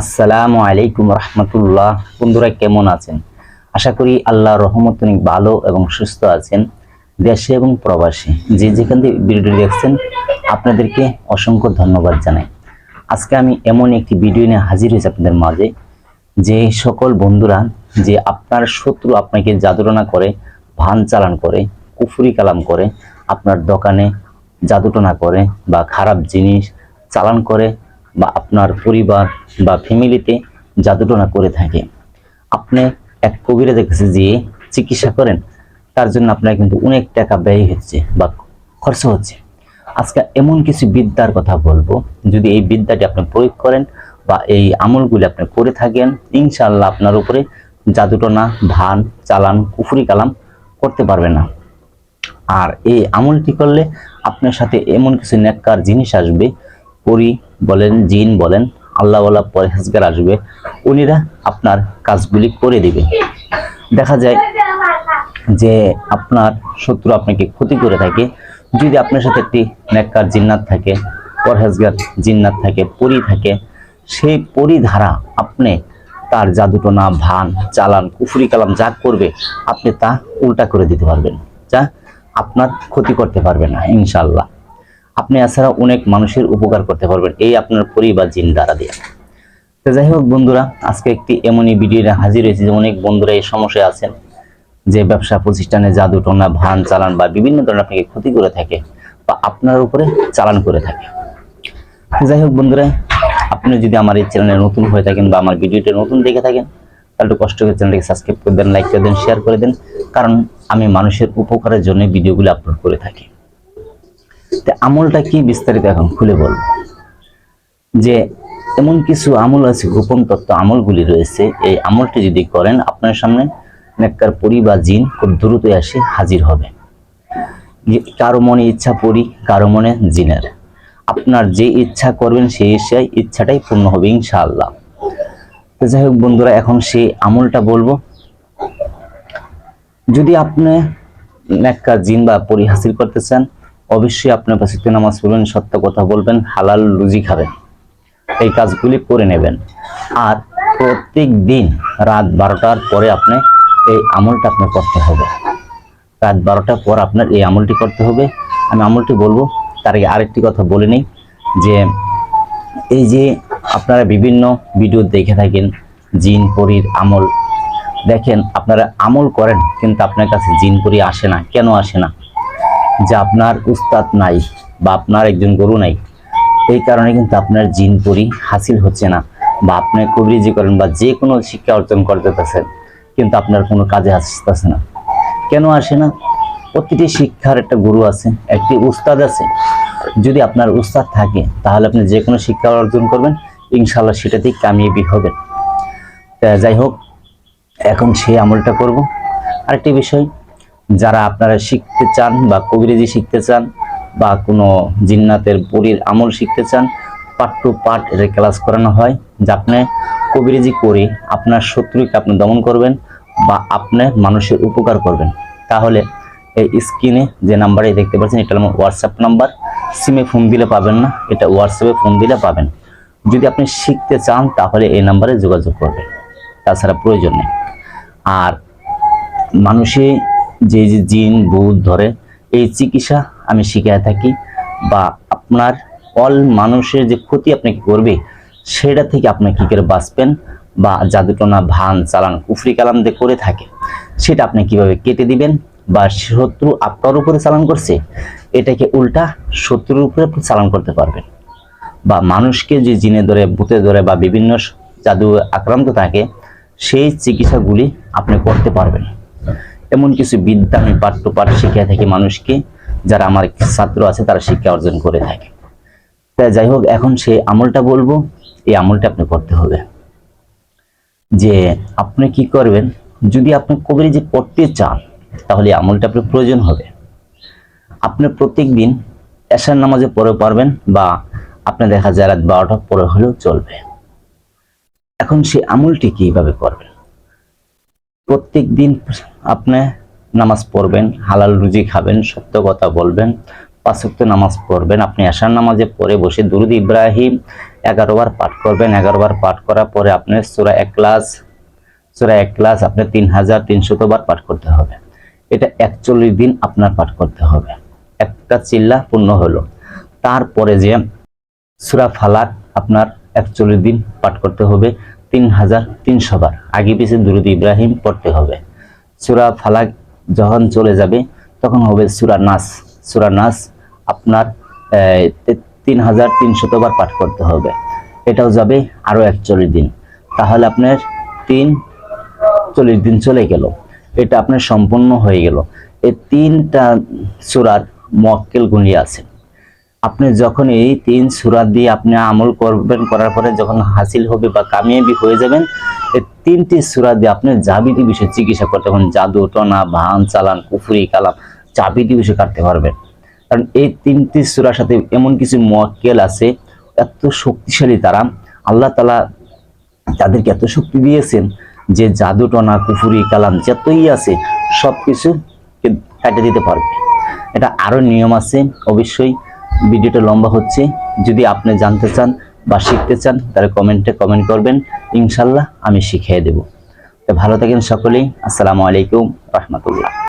আসসালামু আলাইকুম রহমতুল্লাহ। বন্ধুরা, কেমন আছেন? আশা করি আল্লাহ রহমত অনেক ভালো এবং সুস্থ আছেন দেশে এবং প্রবাসী। যে যেখান থেকে ভিডিওটি দেখছেন, আপনাদেরকে অসংখ্য ধন্যবাদ জানাই। আজকে আমি এমন একটি ভিডিও নিয়ে হাজির হয়েছি আপনাদের মাঝে, যে সকল বন্ধুরা, যে আপনার শত্রু আপনাকে জাদুটনা করে, ভান চালান করে, কুফুরি কালাম করে, আপনার দোকানে জাদুটনা করে বা খারাপ জিনিস চালান করে বা আপনার পরিবার বা ফ্যামিলিতে জাদুটনা করে থাকে। আপনি এক কবিরাজের কাছে যেয়ে চিকিৎসা করেন, তার জন্য আপনার কিন্তু অনেক টাকা ব্যয় হচ্ছে বা খরচ হচ্ছে। আজকে এমন কিছু বিদ্যার কথা বলব, যদি এই বিদ্যাটি আপনি প্রয়োগ করেন বা এই আমলগুলি আপনি করে থাকেন ইনশাল্লাহ আপনার উপরে জাদুটনা ভান চালান, কুফুরি কালাম করতে পারবে না। আর এই আমলটি করলে আপনার সাথে এমন কিছু নেককার জিনিস আসবে পরি বলেন, জিন বলেন আল্লাহওয়ালা পরহেজগার আসবে, উনিরা আপনার কাজগুলি করে দিবে। দেখা যায় যে আপনার শত্রু আপনাকে ক্ষতি করে থাকে। যদি আপনার সাথে একটি নেককার জিন্নাত থাকে, পরহেজগার জিন্নাত থাকে, পরি থাকে, সেই পরি ধারা আপনি তার জাদুটনা, ভান, চালান, কুফরি কালাম যা করবে, আপনি তা উল্টা করে দিতে পারবেন। যা আপনার ক্ষতি করতে পারবে না ইনশাল্লাহ আপনি এছাড়া অনেক মানুষের উপকার করতে পারবেন। এই আপনার পরিবার জিন দ্বারা দিয়ে। তো যাই হোক বন্ধুরা, আজকে একটি এমনই ভিডিও নিয়ে হাজির হয়েছে যে অনেক বন্ধুরা এই সমস্যায় আছেন যে ব্যবসা প্রতিষ্ঠানে জাদু, টোনা, ভান, চালান বা বিভিন্ন ধরনের আপনাকে ক্ষতি করে থাকে বা আপনার উপরে চালান করে থাকে। যাই হোক বন্ধুরা, আপনি যদি আমার এই চ্যানেলে নতুন হয়ে থাকেন বা আমার ভিডিওটা নতুন দেখে থাকেন, তাহলে একটু কষ্ট করে চ্যানেলটিকে সাবস্ক্রাইব করে দেন লাইক করে দেন শেয়ার করে দেন, কারণ আমি মানুষের উপকারের জন্য ভিডিওগুলো আপলোড করে থাকি। আমলটা কি বিস্তারিত এখন খুলে বলব? যে এমন কিছু আমল আছে, গোপন তত্ত্ব আমলগুলি রয়েছে। এই আমলটি যদি করেন, আপনার সামনে নেককার পরি বা জিন খুব দ্রুত এসে হাজির হবে। কারও মনে ইচ্ছা পরি, কারও মনে জিনের। আপনার যে ইচ্ছা করবেন সেই সেই ইচ্ছাটাই পূর্ণ হবে, ইনশাআল্লাহ। তো যাই হোক বন্ধুরা, এখন সেই আমলটা বলব। যদি আপনি নেককার জিন বা পরি হাসিল করতে চান অবশ্যই আপনার পাশে নামাজ পড়বেন, সত্য কথা বলবেন, হালাল রুজি খাবেন। এই কাজগুলি করে নেবেন। আর প্রত্যেক দিন রাত বারোটার পরে আপনি এই আমলটা আপনার করতে হবে। রাত বারোটার পর আপনার এই আমলটি করতে হবে। আমি আমলটি বলব, তার আগে আরেকটি কথা বলে নিই, যে এই যে আপনারা বিভিন্ন ভিডিও দেখে থাকেন, জিন, পরির, আমল। দেখেন, আপনারা আমল করেন, কিন্তু আপনার কাছে জিন, পরি আসে না। কেন আসে না? যে আপনার উস্তাদ নাই বা আপনার একজন গরু নাই, এই কারণে কিন্তু আপনার জিন পরি হাসিল হচ্ছে না বা আপনি কবিরিজি করেন বা যে কোনো শিক্ষা অর্জন করতেছেন কিন্তু আপনার কোনো কাজে আসতেছে না। কেন আসে না? প্রতিটি শিক্ষার একটা গুরু আছে, একটি উস্তাদ আছে। যদি আপনার উস্তাদ থাকে, তাহলে আপনি যে কোনো শিক্ষা অর্জন করবেন ইনশাল্লাহ সেটাতেই কামিয়াবি হবেন। যাই হোক, এখন সেই আমলটা করব। আরেকটি বিষয় যারা আপনারা শিখতে চান বা কবিরাজি শিখতে চান বা কোনো জিন্নাতের পরীর আমল শিখতে চান পার্ট টু পার্ট এর ক্লাস করানো হয়, যা আপনি কবিরাজি করে আপনার শত্রুকে আপনি দমন করবেন বা আপনি মানুষের উপকার করবেন। তাহলে এই স্ক্রিনে যে নাম্বারে দেখতে পাচ্ছেন, এটা আমার হোয়াটসঅ্যাপ নাম্বার সিমে ফোন দিলে পাবেন না, এটা হোয়াটসঅ্যাপে ফোন দিলে পাবেন। যদি আপনি শিখতে চান, তাহলে এই নাম্বারে যোগাযোগ করবেন। তাছাড়া প্রয়োজন নেই। আর মানুষে যে যে জিন, ভূত ধরে, এই চিকিৎসা আমি শিখিয়ে থাকি বা আপনার অল মানুষের যে ক্ষতি আপনাকে করবে, সেটা থেকে আপনি কী করে বাঁচবেন বা জাদুটনা ভান চালান কুফরি কালাম দিয়ে করে থাকে, সেটা আপনি কীভাবে কেটে দিবেন বা শত্রু আপনার উপরে চালান করছে, এটাকে উল্টা শত্রুর উপরে আপনি চালান করতে পারবেন। বা মানুষকে যে জিনে ধরে, ভূতে ধরে বা বিভিন্ন জাদু আক্রান্ত থাকে, সেই চিকিৎসাগুলি আপনি করতে পারবেন। এমন কিছু বিদ্যা আমি পাঠ টু পাঠ শিখিয়ে থাকি মানুষকে, যারা আমার ছাত্র আছে তারা শিক্ষা অর্জন করে থাকে। তাই যাই হোক, এখন সেই আমলটা বলব, এই আমলটা আপনি করতে হবে। যে আপনি কি করবেন, যদি আপনি কবিরাজি করতে চান, তাহলে আমলটা আপনার প্রয়োজন হবে। আপনি প্রত্যেক দিন এশার নামাজে পড়ে পারবেন বা আপনি দেখা যায় রাত বারোটা পরে হলেও চলবে। এখন সেই আমলটি কীভাবে করবেন? প্রত্যেক দিন আপনি নামাজ পড়বেন, হালাল রুজি খাবেন, সত্য কথা বলবেন পাঁচক্ত নামাজ পড়বেন, আপনি আশার নামাজে পড়ে বসে দুরুদ ইব্রাহিম এগারো বার পাঠ করবেন, এগারো বার পাঠ করার পরে আপনি সুরা এক ক্লাস সুরা এক ক্লাস আপনি তিন হাজার তিনশত বার পাঠ করতে হবে। এটা একচল্লিশ দিন আপনার পাঠ করতে হবে। একটা চিল্লা পূর্ণ হলো। তারপরে যে সুরা ফালাক আপনার একচল্লিশ দিন পাঠ করতে হবে। তিন হাজার তিনশো বার। আগে পিছে দুরুদ ইব্রাহিম পড়তে হবে। সুরা ফালাক যখন চলে যাবে, তখন হবে সুরা নাস। সুরা নাস আপনার তিন হাজার তিনশত বার পাঠ করতে হবে। এটাও যাবে আরও একচল্লিশ দিন। তাহলে আপনার তিন চল্লিশ দিন চলে গেল। এটা আপনার সম্পূর্ণ হয়ে গেল। এই তিনটা সুরার মক্কেল গুণী আছে। আপনি যখন এই তিন সুরা দিয়ে আপনি আমল করবেন, করার পরে যখন হাসিল হবে বা কামিয়াবি হয়ে যাবেন, এই তিনটি সুরা দিয়ে আপনি জাবিতি বিষয়ে চিকিৎসা করতে পারবেন। জাদু টনা ভান চালান, কুফুরি, কালাম, জাবিতি বিষয়ে কাটতে পারবেন। কারণ এই তিনটি সুরার সাথে এমন কিছু মক্কেল আছে, এত শক্তিশালী তারা। আল্লাহ তালা তাদেরকে এত শক্তি দিয়েছেন যে জাদু টনা কুফুরি, কালাম যতই আছে সব কিছু কাটে দিতে পারবে। এটা আরও নিয়ম আছে, অবশ্যই। ভিডিওটা লম্বা হচ্ছে। যদি আপনি জানতে চান বা শিখতে চান, তাহলে কমেন্টে কমেন্ট করবেন। ইনশাল্লাহ আমি শিখিয়ে দেব। তো ভালো থাকেন সকলেই। আসসালামু আলাইকুম রহমতুল্লাহ।